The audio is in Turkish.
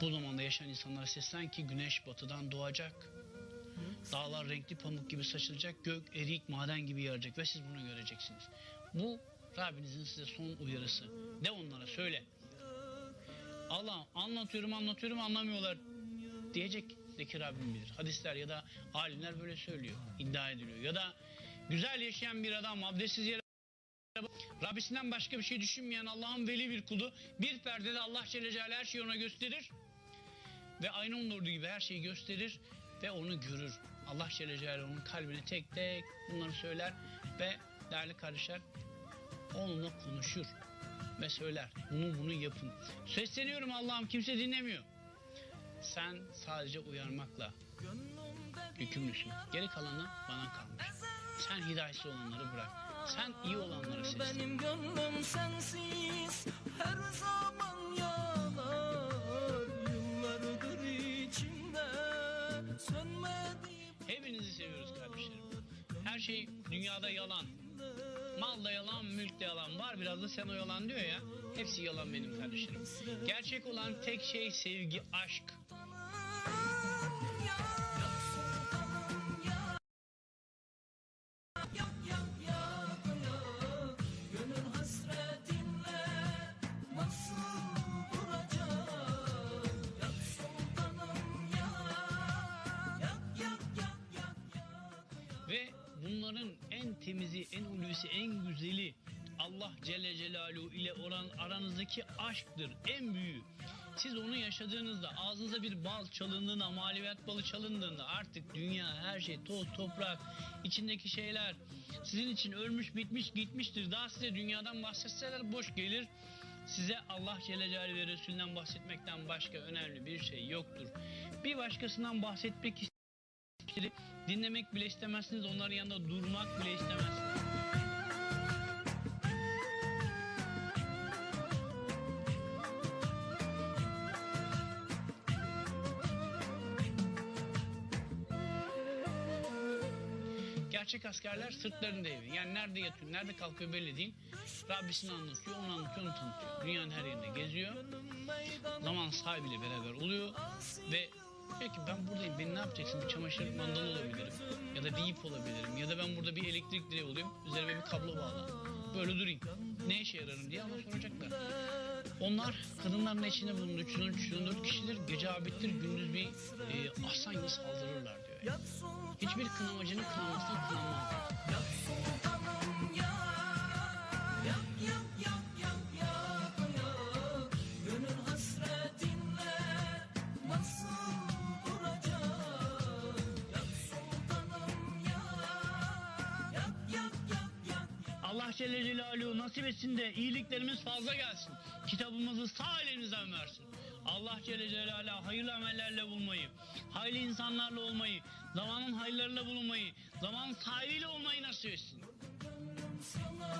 Bu zamanda yaşayan insanlara seslen ki güneş batıdan doğacak. Dağlar renkli pamuk gibi saçılacak, gök erik maden gibi yaracak ve siz bunu göreceksiniz. Bu Rabbinizin size son uyarısı. De onlara söyle. Allah anlatıyorum anlatıyorum anlamıyorlar diyecek de ki Rabbim bilir. Hadisler ya da alimler böyle söylüyor, iddia ediliyor. Ya da güzel yaşayan bir adam abdestsiz yere Rabbisinden başka bir şey düşünmeyen Allah'ın veli bir kulu bir perdede Allah Celle Celaluhu her şeyi ona gösterir ve aynı onun gibi her şeyi gösterir ve onu görür. Allah Celle Celaluhu onun kalbine tek tek bunları söyler ve değerli kardeşler onunla konuşur ve söyler. Bunu bunu yapın. Sesleniyorum Allah'ım kimse dinlemiyor. Sen sadece uyarmakla yükümlüsün. Geri kalanı bana kalmış. Sen hidayetsiz olanları bırak. Sen iyi olanlara seslen. Benim gönlüm sensiz her zaman yanar Her şey dünyada yalan. Mal da yalan, mülk de yalan. Var biraz da sen o yalan diyor ya. Hepsi yalan benim kardeşlerim. Gerçek olan tek şey sevgi, aşk. Bunların en temizi, en ulvisi, en güzeli Allah Celle Celaluhu ile olan aranızdaki aşktır. En büyüğü. Siz onu yaşadığınızda ağzınıza bir bal çalındığında, maliyet balı çalındığında artık dünya, her şey, toz, toprak, içindeki şeyler sizin için ölmüş, bitmiş, gitmiştir. Daha size dünyadan bahsetseler boş gelir. Size Allah Celle Celaluhu ve Resulünden bahsetmekten başka önemli bir şey yoktur. Bir başkasından bahsetmek istedim. Dinlemek bile istemezsiniz. Onların yanında durmak bile istemezsiniz. Gerçek askerler sırtlarında evi. Yani nerede yatıyor, nerede kalkıyor belli değil. Rabbisini anlatıyor, onu anlatıyor, onu tanıtıyor. Dünyanın her yerinde geziyor. Zaman sahibiyle beraber oluyor ve diyor ki ben buradayım, beni ne yapacaksın? Bir çamaşır mandalı olabilirim. Ya da bir ip olabilirim. Ya da ben burada bir elektrik direği olayım. Üzerime bir kablo bağla. Böyle durayım. Ne işe yararım diye ama soracaklar. Onlar kadınların içinde bulunduğu 313 314 kişidir. Gece abittir, gündüz bir e, aslan gibi saldırırlar diyor. yani. Hiçbir kınamacının kınamasına kınanmaz. Allah Celle Celaluhu nasip etsin de iyiliklerimiz fazla gelsin. Kitabımızı sağ elimizden versin. Allah Celle Celaluhu hayırlı amellerle bulmayı, hayırlı insanlarla olmayı, zamanın hayırlarıyla bulunmayı, zaman sahibiyle olmayı nasip etsin. sana